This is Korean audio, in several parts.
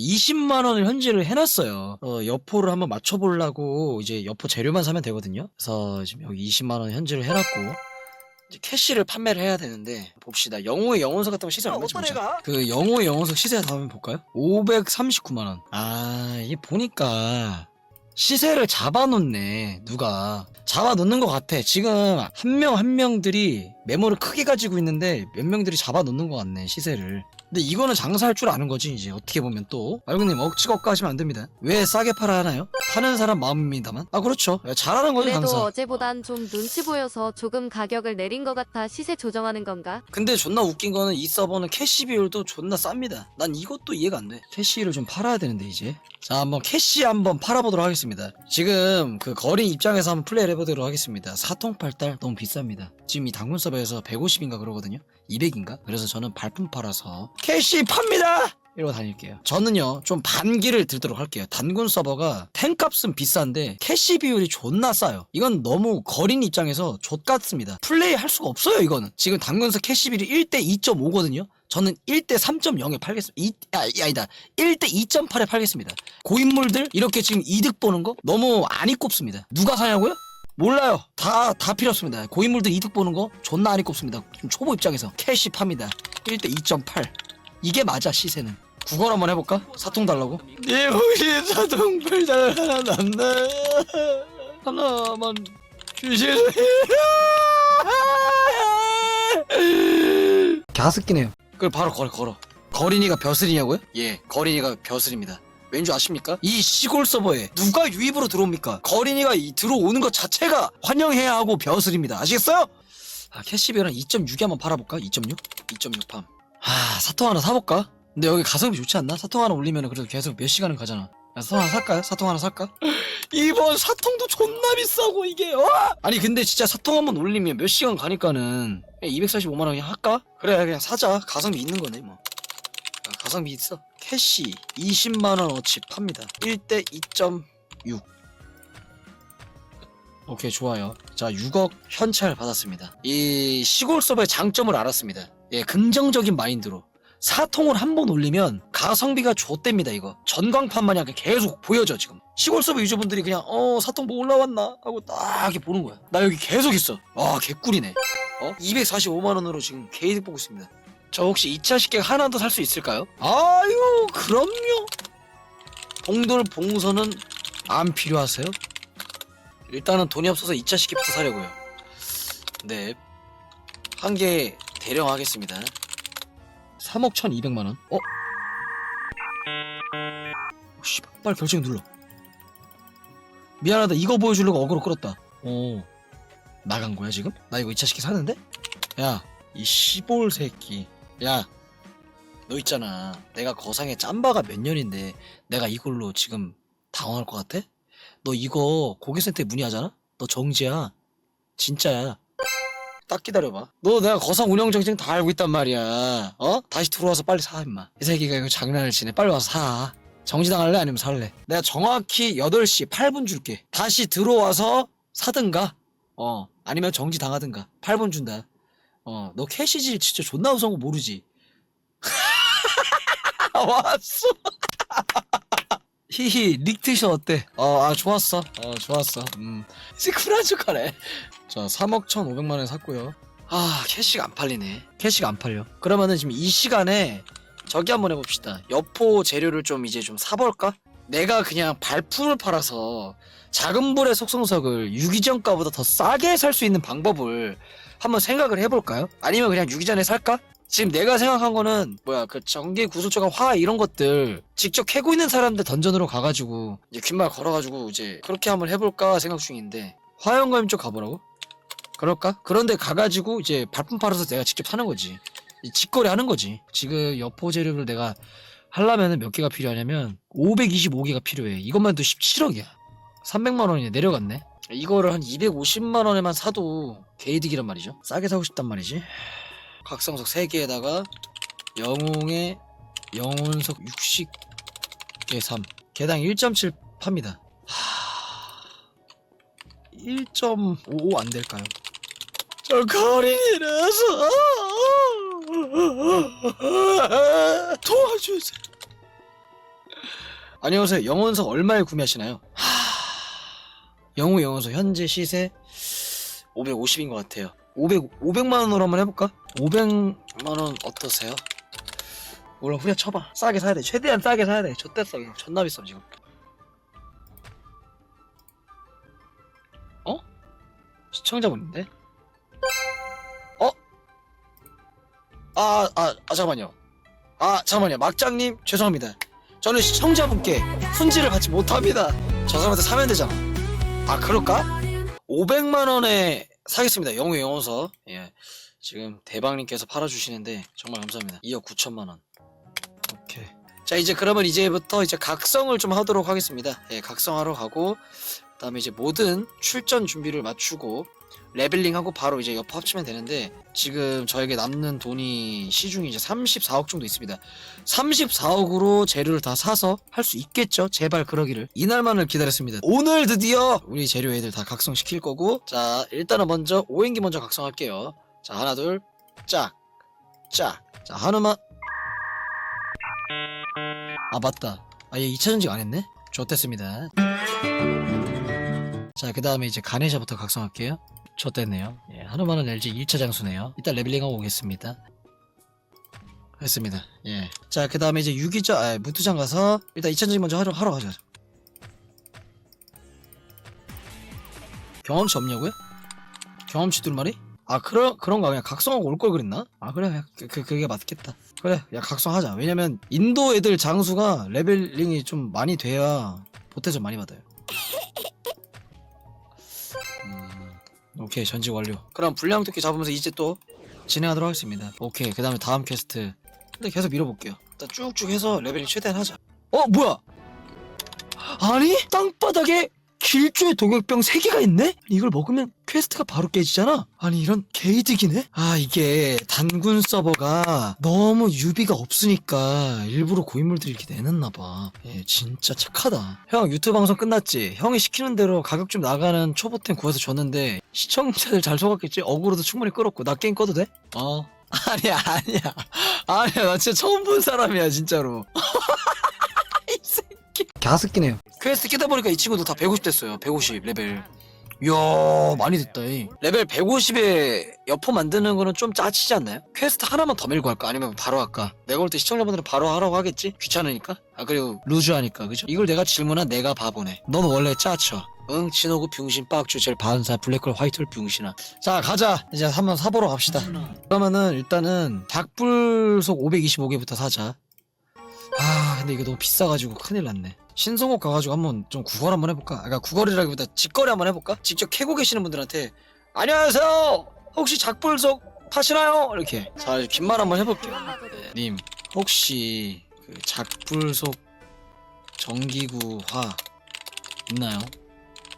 20만 원을 현질을 해놨어요. 어, 여포를 한번 맞춰보려고 이제 여포 재료만 사면 되거든요. 그래서 지금 여기 20만 원 현질을 해놨고 이제 캐시를 판매를 해야 되는데 봅시다. 영웅의 영혼석 같은 거 시세 얼마인지 보자. 그 영웅의 영혼석 시세 다음에 볼까요? 539만 원. 아 이게 보니까 시세를 잡아놓네 누가 잡아놓는 것 같아 지금 한 명 한 명들이 메모를 크게 가지고 있는데 몇 명들이 잡아놓는 것 같네 시세를 근데 이거는 장사할 줄 아는 거지 이제 어떻게 보면 또 알고님 억지가 억까 하시면 안 됩니다 왜 싸게 팔아야 하나요? 파는 사람 마음입니다만 아 그렇죠 잘하는 거죠 그래도 장사 어제보단 좀 눈치 보여서 조금 가격을 내린 것 같아 시세 조정하는 건가? 근데 존나 웃긴 거는 이 서버는 캐시 비율도 존나 쌉니다. 난 이것도 이해가 안 돼. 캐시를 좀 팔아야 되는데 이제. 자 한번 캐시 한번 팔아보도록 하겠습니다. 지금 그 거리 입장에서 한번 플레이를 해보도록 하겠습니다. 사통팔달 너무 비쌉니다. 지금 이 당군 서버에서 150인가 그러거든요. 200인가? 그래서 저는 발품 팔아서 캐시 팝니다! 이러고 다닐게요. 저는요, 좀 반기를 들도록 할게요. 단군 서버가 탱값은 비싼데 캐시 비율이 존나 싸요. 이건 너무 거린 입장에서 좆같습니다. 플레이 할 수가 없어요, 이거는. 지금 단군서 캐시 비율이 1대 2.5거든요. 저는 1대 3.0에 팔겠습니다. 이, 아, 이, 아니다. 1대 2.8에 팔겠습니다. 고인물들 이렇게 지금 이득 보는 거 너무 안이 꼽습니다. 누가 사냐고요? 몰라요. 다, 다 필요 없습니다. 고인물들 이득 보는 거 존나 안이 꼽습니다. 지금 초보 입장에서 캐시 팝니다. 1대 2.8. 이게 맞아, 시세는. 국어 한번 해볼까? 사통 달라고? 네, 혹시 사통 팔 달 하나 남나? 하나만 주시세요. 가습기네요. 그걸 바로 걸어, 걸어. 거린이가 벼슬이냐고요? 예, 거린이가 벼슬입니다. 왠지 아십니까? 이 시골 서버에 누가 유입으로 들어옵니까? 거린이가 이 들어오는 것 자체가 환영해야 하고 벼슬입니다. 아시겠어요? 아, 캐시비랑 2.6에 한번 팔아볼까? 2.6? 2.6팜. 아, 사통 하나 사볼까? 근데 여기 가성비 좋지 않나? 사통 하나 올리면 그래도 계속 몇 시간은 가잖아. 야, 사통 하나 살까요? 사통 하나 살까? 이번 사통도 존나 비싸고 이게 어? 아니 근데 진짜 사통 한번 올리면 몇 시간 가니까는 245만 원 그냥 할까? 그래 그냥 사자. 가성비 있는 거네 뭐. 아, 가성비 있어. 캐시 20만 원어치 팝니다. 1대 2.6 오케이 좋아요. 자 6억 현찰 받았습니다. 이 시골 서버의 장점을 알았습니다. 예 긍정적인 마인드로 사통을 한 번 올리면 가성비가 좋답니다 이거. 전광판 마냥 계속 보여져 지금. 시골 서버 유저분들이 그냥 어 사통 뭐 올라왔나? 하고 딱 이렇게 보는 거야. 나 여기 계속 있어. 아 개꿀이네. 어? 245만원으로 지금 개이득 보고 있습니다. 저 혹시 2차 식객 하나 더 살 수 있을까요? 아유 그럼요. 봉돌 봉선은 안 필요하세요? 일단은 돈이 없어서 2차 식객부터 사려고요. 네 한 개 대령 하겠습니다 3억 1200만 원 어? 오, 씨, 빨리 결정 눌러 미안하다 이거 보여주려고 어그로 끌었다 오 나간 거야 지금? 나 이거 2차 시키 사는데? 야 이 시볼 새끼 야 너 있잖아 내가 거상의 짬바가 몇 년인데 내가 이걸로 지금 당황할 것 같아? 너 이거 고객센터에 문의하잖아? 너 정지야 진짜야 딱 기다려봐. 너 내가 거상 운영 정책 다 알고 있단 말이야. 어? 다시 들어와서 빨리 사 임마. 이 새끼가 이거 장난을 치네. 빨리 와서 사. 정지당할래 아니면 살래? 내가 정확히 8시 8분 줄게. 다시 들어와서 사든가. 어. 아니면 정지 당하든가. 8분 준다. 어. 너 캐시질 진짜 존나 무서운 거 모르지? 왔어. 히히 릭트샷 어때? 어, 아 좋았어. 어, 좋았어. 음. 쿨한 척하네. 자, 3억 1,500만 원에 샀고요. 아, 캐시가 안 팔리네. 캐시가 안 팔려. 그러면은 지금 이 시간에 저기 한번 해봅시다. 여포 재료를 좀 이제 좀 사볼까? 내가 그냥 발품을 팔아서 작은 불의 속성석을 유기전가보다 더 싸게 살 수 있는 방법을 한번 생각을 해볼까요? 아니면 그냥 유기전에 살까? 지금 내가 생각한 거는 뭐야 그 전기 구슬조각 화 이런 것들 직접 캐고 있는 사람들 던전으로 가가지고 이제 귓말 걸어가지고 이제 그렇게 한번 해볼까 생각 중인데 화영감 쪽 가보라고? 그럴까? 그런데 가가지고 이제 발품 팔아서 내가 직접 사는 거지. 이 직거래 하는 거지. 지금 여포 재료를 내가 하려면 몇 개가 필요하냐면 525개가 필요해. 이것만 해도 17억이야. 300만 원이 내려갔네. 이거를 한 250만 원에만 사도 개이득이란 말이죠. 싸게 사고 싶단 말이지 각성석 3개에다가 영웅의 영혼석 60개 3 개당 1.7 팝니다 하... 1.5 안 될까요? 저 거린이라서 도와주세요 안녕하세요. 영원석 얼마에 구매하시나요? 하... 영우 영원석 현재 시세 550인 것 같아요. 500 500만 원으로 한번 해볼까? 500만 원 어떠세요? 몰라 후려 쳐봐. 싸게 사야 돼. 최대한 싸게 사야 돼. 좆대 싸 그냥 존나 비싸 지금. 어? 시청자분인데? 어? 아, 아, 아 잠깐만요. 아 잠깐만요. 막장님 죄송합니다. 저는 시청자분께 손질을 받지 못합니다. 저 사람한테 사면 되잖아. 아 그럴까? 500만 원에 사겠습니다. 영우 영어서 예 지금 대방님께서 팔아주시는데 정말 감사합니다. 2억 9천만 원. 오케이. 자 이제 그러면 이제부터 이제 각성을 좀 하도록 하겠습니다. 예 각성하러 가고 그다음에 이제 모든 출전 준비를 맞추고 레벨링하고 바로 이제 옆 합치면 되는데 지금 저에게 남는 돈이 시중이 이제 34억 정도 있습니다. 34억으로 재료를 다 사서 할 수 있겠죠? 제발 그러기를. 이날만을 기다렸습니다. 오늘 드디어 우리 재료 애들 다 각성시킬 거고 자 일단은 먼저 오행기 먼저 각성할게요. 자 하나 둘 짝. 짝. 자 한우만 아 맞다. 아얘 2차 전직 안 했네? 좋댔습니다. 자 그 다음에 이제 가네샤부터 각성할게요. 좋댔네요. 예, 하루만은 LG 1차 장수네요. 이따 레벨링하고 오겠습니다. 했습니다. 예. 자, 그 다음에 이제 유기저, 아, 무투장 가서 일단 2차전지 먼저 하러, 하러 가자. 경험치 없냐고요? 경험치 둘 말이? 아, 그런, 그런가. 그냥 각성하고 올 걸 그랬나? 아, 그래. 그, 그, 그게 맞겠다. 그래. 야, 각성하자. 왜냐면, 인도 애들 장수가 레벨링이 좀 많이 돼야 보태 좀 많이 받아요. 음, 오케이. 전직 완료. 그럼 불량 토끼 잡으면서 이제 또 진행하도록 하겠습니다. 오케이. 그 다음에 다음 퀘스트. 근데 계속 밀어볼게요. 일단 쭉쭉 해서 레벨링 최대한 하자. 어, 뭐야? 아니? 땅바닥에 길조의 동역병 3개가 있네? 이걸 먹으면 퀘스트가 바로 깨지잖아? 아니 이런 개이득이네? 아 이게 단군 서버가 너무 유비가 없으니까 일부러 고인물들이 이렇게 내놨나봐 예 진짜 착하다 형 유튜브 방송 끝났지? 형이 시키는 대로 가격 좀 나가는 초보템 구해서 줬는데 시청자들 잘 속았겠지? 어그로도 충분히 끌었고 나 게임 꺼도 돼? 어 아니야 아니야 아니야 나 진짜 처음 본 사람이야 진짜로 이 새끼 가습기네요 퀘스트 깨다 보니까 이 친구도 다 150 됐어요 150 레벨 이야 많이 됐다 이. 레벨 150에 여포 만드는 거는 좀 짜치지 않나요? 퀘스트 하나만 더 밀고 할까? 아니면 바로 할까? 내가 볼때 시청자분들은 바로 하라고 하겠지? 귀찮으니까? 아 그리고 루즈 하니까 그죠? 이걸 내가 질문한 내가 바보네 넌 원래 짜쳐 응 진호구 병신 빡주 젤 반사 블랙홀 화이트홀 병신아 자 가자 이제 한번 사보러 갑시다 그러면은 일단은 닭불속 525개부터 사자 아 근데 이거 너무 비싸가지고 큰일 났네 신성옥 가가지고 한번 좀 구걸 한번 해볼까? 그러니까 구걸이라기보다 직거래 한번 해볼까? 직접 캐고 계시는 분들한테 안녕하세요 혹시 작불석 파시나요? 이렇게 자 빈말 한번 해볼게요 네, 님 혹시 그 작불속 전기구화 있나요?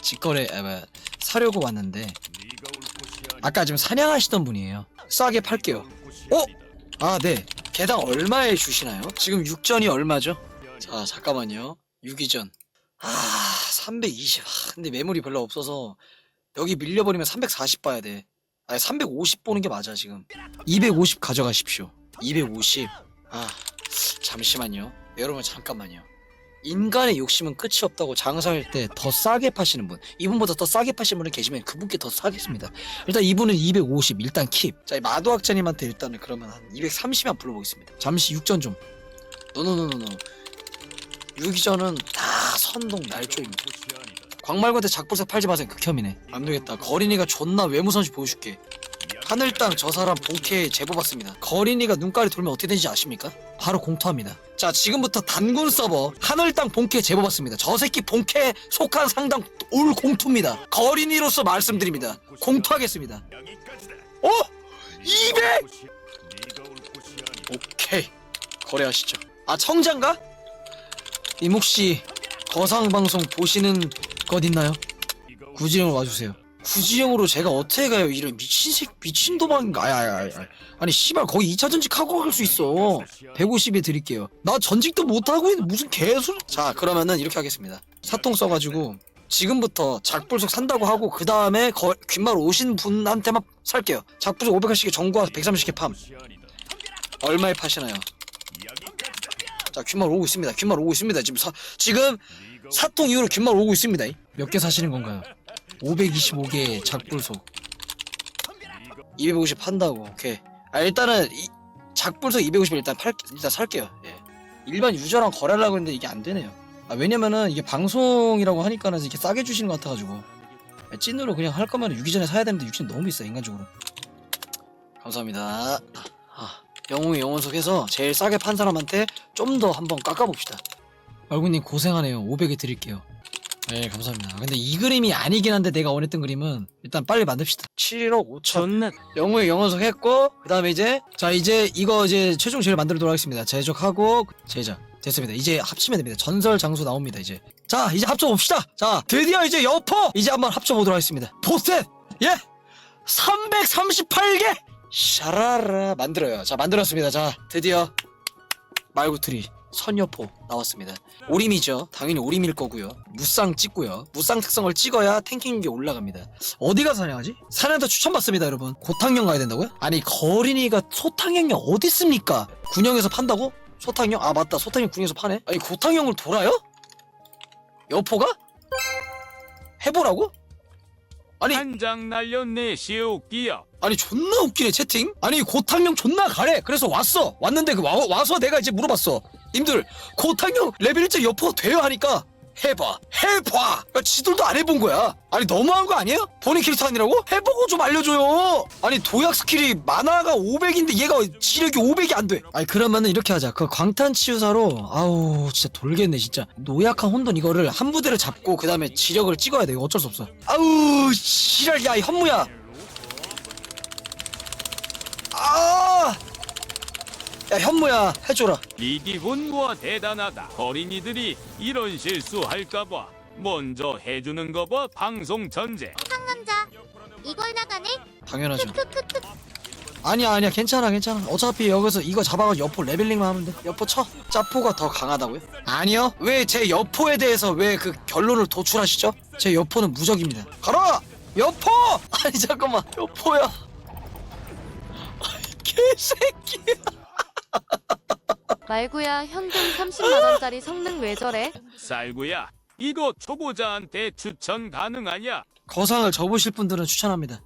직거래 아, 사려고 왔는데 아까 지금 사냥하시던 분이에요 싸게 팔게요 어? 아, 네. 개당 얼마에 주시나요? 지금 육전이 얼마죠? 자, 잠깐만요. 유기전. 아, 320. 아, 근데 매물이 별로 없어서 여기 밀려버리면 340 봐야 돼. 아니, 350 보는 게 맞아, 지금. 250 가져가십시오. 250. 아, 잠시만요. 여러분, 잠깐만요. 인간의 욕심은 끝이 없다고 장사할 때 더 싸게 파시는 분 이분보다 더 싸게 파시는 분이 계시면 그분께 더 사겠습니다 일단 이분은 250 일단 킵. 자, 이 마도학자님한테 일단은 그러면 한 230만 불러보겠습니다. 잠시 육전 좀. 노노노노노. 유기전은 다 선동 날조입니다. 광말관대 작불사 팔지 마세요. 극혐이네. 안 되겠다. 거린이가 존나 외무선시 보여줄게. 하늘 땅 저 사람 본캐 제보 받습니다. 거린이가 눈깔이 돌면 어떻게 되는지 아십니까? 바로 공투합니다. 자 지금부터 단군 서버 하늘 땅 본캐 제보 받습니다. 저 새끼 본캐 속한 상당 올 공투입니다. 거린이로서 말씀드립니다. 공투하겠습니다. 어? 200? 오케이 거래하시죠. 아 청장가? 이묵씨 거상방송 보시는 것 있나요? 구지영으로 와주세요. 구지영으로 제가 어떻게 가요? 이런 미친 새 미친 도망인가? 아야. 아니 씨발 거기 2차 전직 하고 갈 수 있어. 150에 드릴게요. 나 전직도 못 하고 있는 무슨 개술? 자 그러면은 이렇게 하겠습니다. 사통 써가지고 지금부터 작불석 산다고 하고 그 다음에 귓말 오신 분한테만 살게요. 작불석 500개씩 정구와 130개 팜. 얼마에 파시나요? 자 귓말 오고 있습니다. 귓말 오고 있습니다. 지금 사 지금 사통 이후로 귓말 오고 있습니다. 몇 개 사시는 건가요? 525개 작불속. 250 판다고. 오케이. 아 일단은 이 작불속 250을 일단 팔 일단 살게요. 예. 일반 유저랑 거래하려고 했는데 이게 안 되네요. 아 왜냐면은 이게 방송이라고 하니까는 이렇게 싸게 주시는 것 같아가지고. 야, 찐으로 그냥 할 거면 유기 전에 사야 되는데 유기는 너무 비싸 인간적으로. 감사합니다. 아, 영웅의 영혼석 해서 제일 싸게 판 사람한테 좀 더 한번 깎아봅시다. 얼굴님 고생하네요. 500에 드릴게요. 네 감사합니다. 근데 이 그림이 아니긴 한데 내가 원했던 그림은 일단 빨리 만듭시다. 7억 5천. 존나 영웅의 영혼석 했고 그 다음에 이제 자 이제 이거 이제 최종 제일 만들도록 하겠습니다. 제작하고 제작. 됐습니다. 이제 합치면 됩니다. 전설 장소 나옵니다 이제. 자 이제 합쳐봅시다. 자 드디어 이제 여포! 이제 한번 합쳐보도록 하겠습니다. 보스텐 예 338개 샤라라 만들어요 자 만들었습니다 자 드디어 말구트리 선여포 나왔습니다 오림이죠 당연히 오림일 거고요 무쌍 찍고요 무쌍 특성을 찍어야 탱킹력이 올라갑니다 어디가 사냥하지? 사냥도 추천받습니다 여러분 고탕형 가야 된다고요? 아니 거린이가 소탕형이 어디 있습니까? 군영에서 판다고? 소탕형? 아 맞다 소탕형 군영에서 파네 아니 고탕형을 돌아요? 여포가? 해보라고? 아니 한 장 날렸네 시옥기야 아니 존나 웃기네 채팅. 아니 고탕형 존나 가래. 그래서 왔어. 왔는데 그 와, 와서 내가 이제 물어봤어. 님들 고탕형 레벨 1짜 여포가 돼요 하니까 해봐. 해봐. 그러니까 지들도 안 해본 거야. 아니 너무한 거 아니에요? 본인 캐릭터 아니라고? 해보고 좀 알려줘요. 아니 도약 스킬이 만화가 500인데 얘가 지력이 500이 안돼. 아니 그러면은 이렇게 하자. 그 광탄치유사로 아우 진짜 돌겠네 진짜. 노약한 혼돈 이거를 한 부대를 잡고 그 다음에 지력을 찍어야 돼. 이거 어쩔 수 없어. 아우 지랄 야이 현무야 야 현무야? 해줘라. 리기군 뭐 대단하다. 어린이들이 이런 실수 할까봐. 먼저 해주는 거봐 방송 전제. 상남자. 이걸 나가네? 당연하죠 크크크 아니야 아니야. 괜찮아 괜찮아. 어차피 여기서 이거 잡아가지고 여포 레벨링만 하면 돼. 여포 쳐. 짜포가 더 강하다고요? 아니요. 왜 제 여포에 대해서 왜 그 결론을 도출하시죠? 제 여포는 무적입니다. 가라! 여포! 아니 잠깐만. 여포야. 아이, 개새끼야 말구야 현금 30만 원짜리 성능 왜 저래? 쌀구야 이거 초보자한테 추천 가능하냐 거상을 접으실 분들은 추천합니다